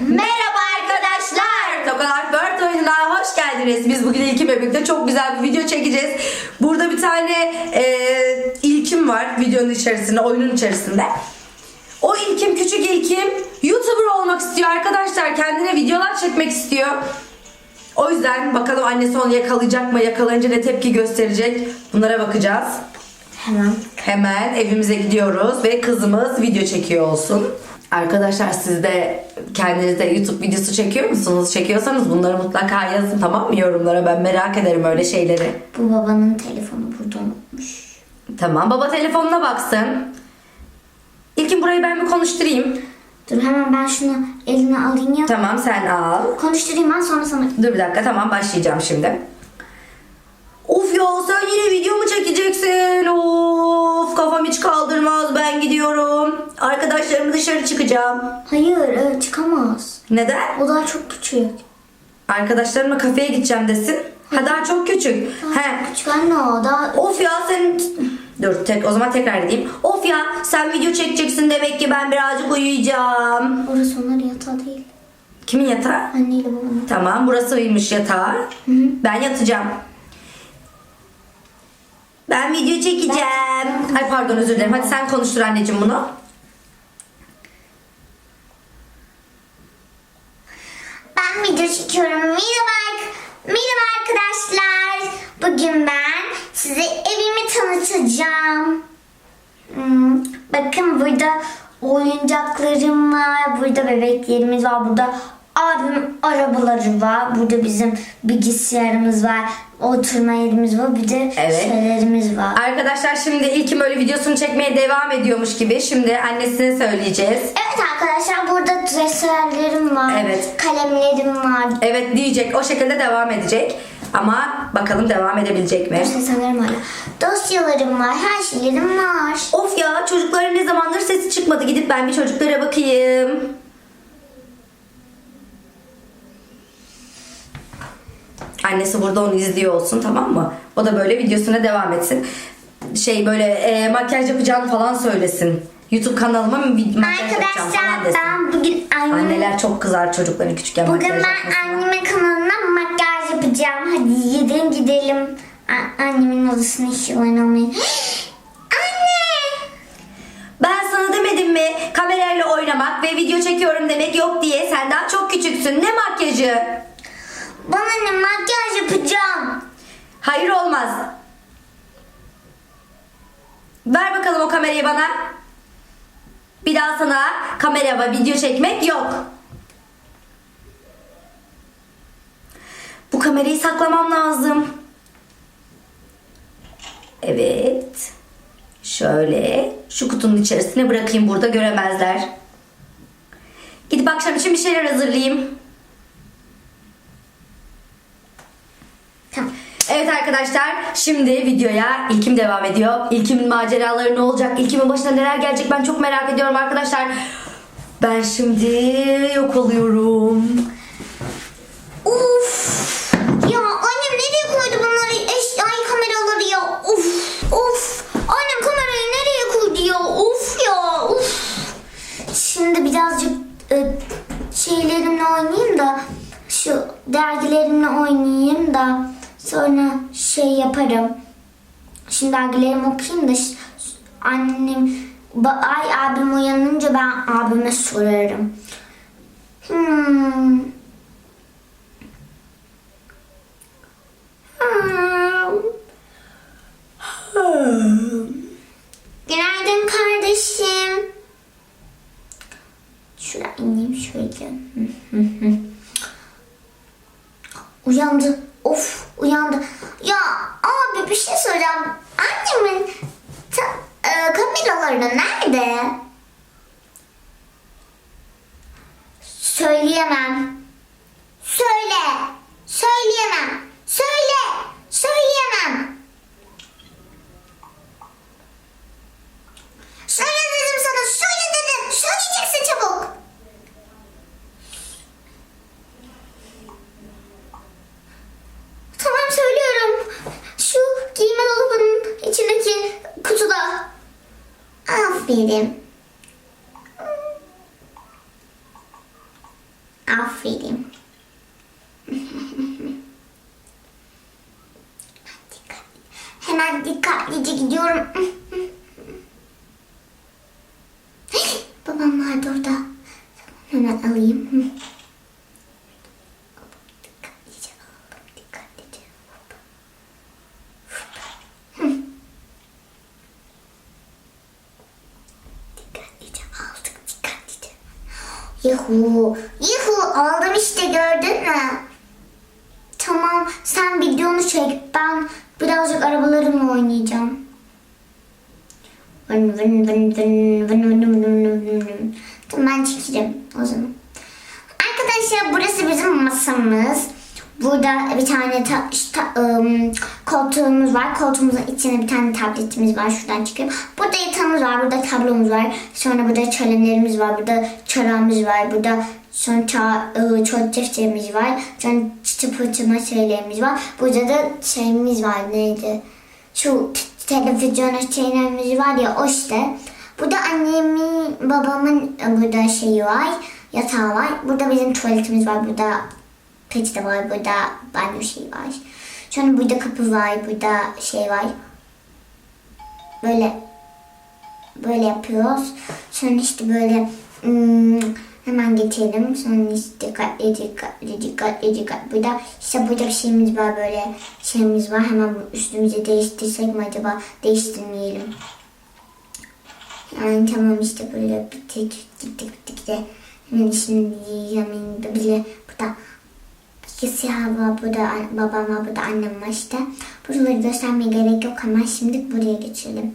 Merhaba arkadaşlar. Tokalar Bird oyununa hoş geldiniz. Biz bugün İlkim birlikte çok güzel bir video çekeceğiz. Burada bir tane e, İlkim var videonun içerisinde, oyunun içerisinde. O İlkim, küçük İlkim YouTuber olmak istiyor arkadaşlar. Kendine videolar çekmek istiyor. O yüzden bakalım annesi onu yakalayacak mı? Yakalayınca ne tepki gösterecek? Bunlara bakacağız. Hemen. Hemen evimize gidiyoruz ve kızımız video çekiyor olsun. Arkadaşlar siz de kendinize YouTube videosu çekiyor musunuz? Çekiyorsanız bunları mutlaka yazın tamam mı yorumlara? Ben merak ederim öyle şeyleri. Bu babanın telefonu burada unutmuş. Tamam baba telefonuna baksın. İlkin burayı ben bir konuşturayım. Dur hemen ben şunu eline alayım ya. Tamam sen al. Konuşturayım ben sonra sana. Dur bir dakika tamam başlayacağım şimdi. Of ya sen yine video mu çekeceksin? Of kafam hiç kaldırmaz ben gidiyorum. Arkadaşlarımla dışarı çıkacağım. Hayır evet, çıkamaz. Neden? O daha çok küçük. Arkadaşlarımla kafeye gideceğim desin. Ha daha çok küçük. He. Küçük anne o daha... Of ya sen... Dur tek, o zaman tekrar edeyim. Of ya sen video çekeceksin demek ki ben birazcık uyuyacağım. Orası onların yatağı değil. Kimin yatağı? Anneyle babanın. Tamam burasıymış yatağı. Ben yatacağım. Ben video çekeceğim. Ay pardon özür dilerim. Hadi sen konuştur anneciğim bunu. Ben video çekiyorum. Merhaba, ark- merhaba arkadaşlar. Bugün ben size evimi tanıtacağım. Hmm, bakın burada oyuncaklarım var. Burada bebeklerimiz var. Burada abim arabaları var. Burada bizim bilgisayarımız var. Oturma yerimiz var. Bir de Evet. şeylerimiz var. Arkadaşlar şimdi ilkim böyle videosunu çekmeye devam ediyormuş gibi. Şimdi annesine söyleyeceğiz. Evet arkadaşlar burada dresörlerim var. Evet. Kalemlerim var. Evet diyecek. O şekilde devam edecek. Ama bakalım devam edebilecek mi? Dresörlerim hala. Dosyalarım var. Her şeylerim var. Of ya çocukların ne zamandır sesi çıkmadı. Gidip ben bir çocuklara bakayım. Annesi burada onu izliyor olsun tamam mı? O da böyle videosuna devam etsin. Şey böyle e, makyaj yapacağını falan söylesin. YouTube kanalıma mı makyaj yapacağım falan Arkadaşlar desin. ben bugün annem, Anneler çok kızar çocukların küçükken bugün makyaj ben yapmasına. annemin kanalına yapacağım. Hadi gidelim gidelim. A- annemin odasına işi oynamayı. Anne! Ben sana demedim mi kamerayla oynamak ve video çekiyorum demek yok diye sen daha çok küçüksün. Ne makyajı? Bana ne makyaj yapacağım. Hayır olmaz. Ver bakalım o kamerayı bana. Bir daha sana kamera ve video çekmek yok. Bu kamerayı saklamam lazım. Evet. Şöyle şu kutunun içerisine bırakayım burada göremezler. Gidip akşam için bir şeyler hazırlayayım. Evet arkadaşlar şimdi videoya İlkim devam ediyor. İlkim'in maceraları ne olacak? İlkim'in başına neler gelecek ben çok merak ediyorum arkadaşlar. Ben şimdi yok oluyorum. Birazcık e, şeylerimle oynayayım da şu dergilerimle oynayayım da sonra şey yaparım. Şimdi dergilerimi okuyayım da annem ay abim uyanınca ben abime sorarım. Hmm. Günaydın kardeşim. Şuraya ineyim şöyle. Uyandı. Of uyandı. Ya abi bir şey soracağım. Annemin e, kameraları nerede? Söyleyemem. Aferin. Aferin. Hemen dikkatlice gidiyorum. Babam vardı orada. Hemen alayım. Dikkatlice aldım. Dikkatlice. Dikkatlice aldık. Dikkatlice. Yuhu. Yuhu aldım işte gördün mü? Tamam sen videonu çek. Ben birazcık arabalarımla oynayacağım. Vın vın vın vın vın vın vın vın vın vın. Tamam ben çekeceğim o zaman. Arkadaşlar burası bizim masamız. Burada bir tane ta, ta- ım, koltuğumuz var. Koltuğumuzun içinde bir tane tabletimiz var. Şuradan çıkıyor. Burada yatağımız var. Burada tablomuz var. Sonra burada kalemlerimiz var. Burada çorabımız var. Burada sonra ta, ıı, defterimiz var. Sonra çıtı pıtıma şeylerimiz var. Burada da şeyimiz var. Neydi? Şu t- televizyon şeylerimiz var ya o işte. Burada annemin, babamın burada şeyi var. Yatağı var. Burada bizim tuvaletimiz var. Burada peçete var. Burada banyo şeyi var. Sonra burada kapı var. Burada şey var. Böyle böyle yapıyoruz. Sonra işte böyle hmm, hemen geçelim. Sonra işte dikkatli dikkatli dikkatli dikkatli. Burada işte burada bir şeyimiz var böyle şeyimiz var. Hemen üstümüze değiştirsek mi acaba? Değiştirmeyelim. Yani tamam işte böyle bittik gittik bittik de hemen şimdi hemen böyle burada bilgisayar var burada babam var burada annem var işte. Buraları göstermeye gerek yok hemen şimdi buraya geçelim.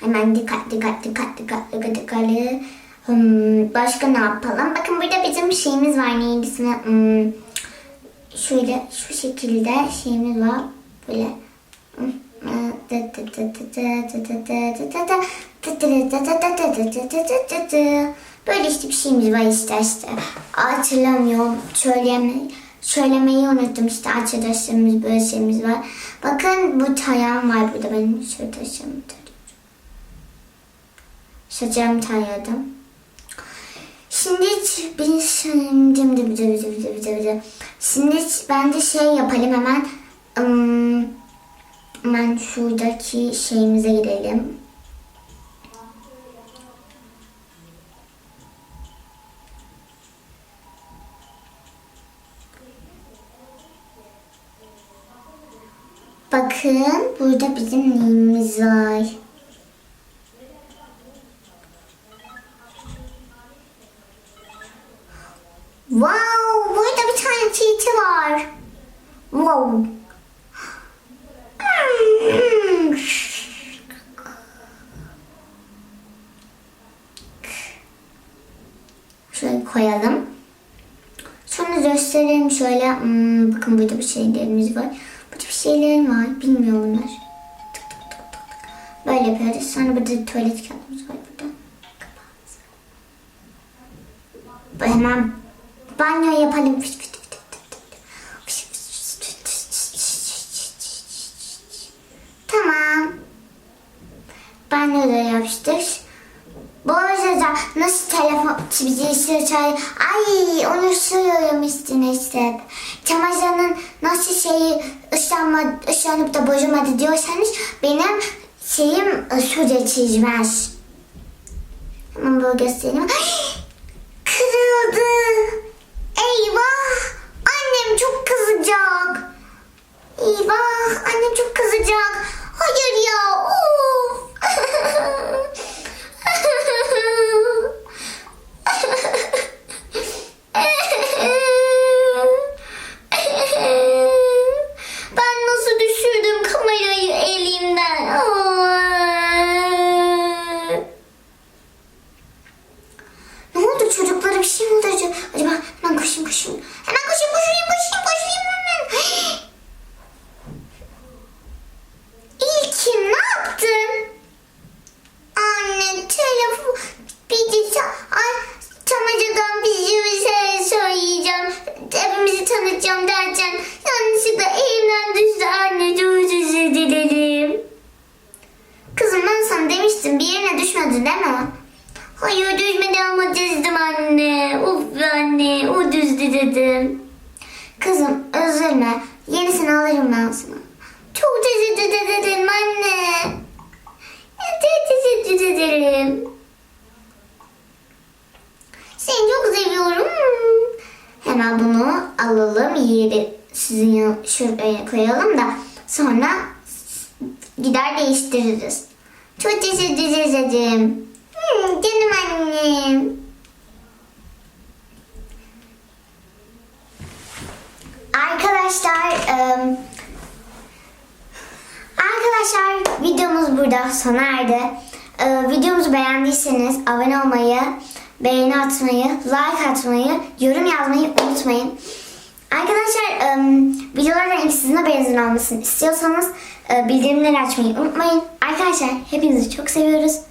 Hemen dikkat dikkat dikkat dikkat dikkat dikkatli. Hmm, başka ne yapalım? Bakın burada bizim şeyimiz var neydi ismi? Hmm, şöyle şu şekilde şeyimiz var. Böyle Böyle işte bir şeyimiz var işte işte. Hatırlamıyorum. Söyleme, söylemeyi unuttum işte arkadaşlarımız böyle şeyimiz var. Bakın bu tayağım var burada benim. Şöyle taşıyalım. Saçlarımı taradım. Şimdi bir şimdi bir de bir de bir de bir de bir de. Şimdi şey yapalım hemen. Im, hemen şuradaki şeyimize girelim. Bakın burada bizim neyimiz var. Wow, burada bir tane tilki var. Wow. Şöyle koyalım. Sonra gösterelim şöyle. Hmm, bakın burada bir şeylerimiz var. Şeylerim var. Bilmiyorum bunlar. Tık tık tık tık tık. Böyle yapıyoruz. Sonra burada tuvalet kağıdımız var burada. Kapağımız hemen banyo yapalım. Fıt fıt. Tamam. Banyo da yapıştır. Bu arada nasıl telefon bizi çay ay onu sürüyorum üstüne işte. Çamaşırının nasıl şeyi ıslanma, ıslanıp da bozulmadı diyorsanız benim şeyim suda çizmez. Hemen böyle göstereyim. Kırıldı. Eyvah! Annem çok kızacak. Eyvah! Annem çok kızacak. Hayır ya. Of. Ben nasıl düşürdüm kamerayı elimden. Ne oldu çocuklara bir şey mi oldu acaba? Acaba hemen koşayım koşayım. Hemen koşayım koşayım koşayım koşayım hemen. İlkim ne yaptın? Anne telefon bir de ay çamaşırdan bir şey söyleyeceğim. Hepimizi tanıtacağım derken yanlışlıkla elimden düştü anne çok özür dilerim. Kızım ben sana demiştim bir yerine mi? Hayır düşmedi ama çizdim anne. Anne o düz ederim. Kızım üzülme. Yenisini alırım ben sana. Çok teşekkür ederim anne. Çok teşekkür ederim. Seni çok seviyorum. Hemen bunu alalım yeri sizin şuraya koyalım da sonra gider değiştiririz. Çok teşekkür ederim. Canım annem. Arkadaşlar em, Arkadaşlar videomuz burada sona erdi. Videomuzu beğendiyseniz abone olmayı, beğeni atmayı, like atmayı, yorum yazmayı unutmayın. Arkadaşlar em, videolardan ilk sizin haberinizin olmasını istiyorsanız e, bildirimleri açmayı unutmayın. Arkadaşlar hepinizi çok seviyoruz.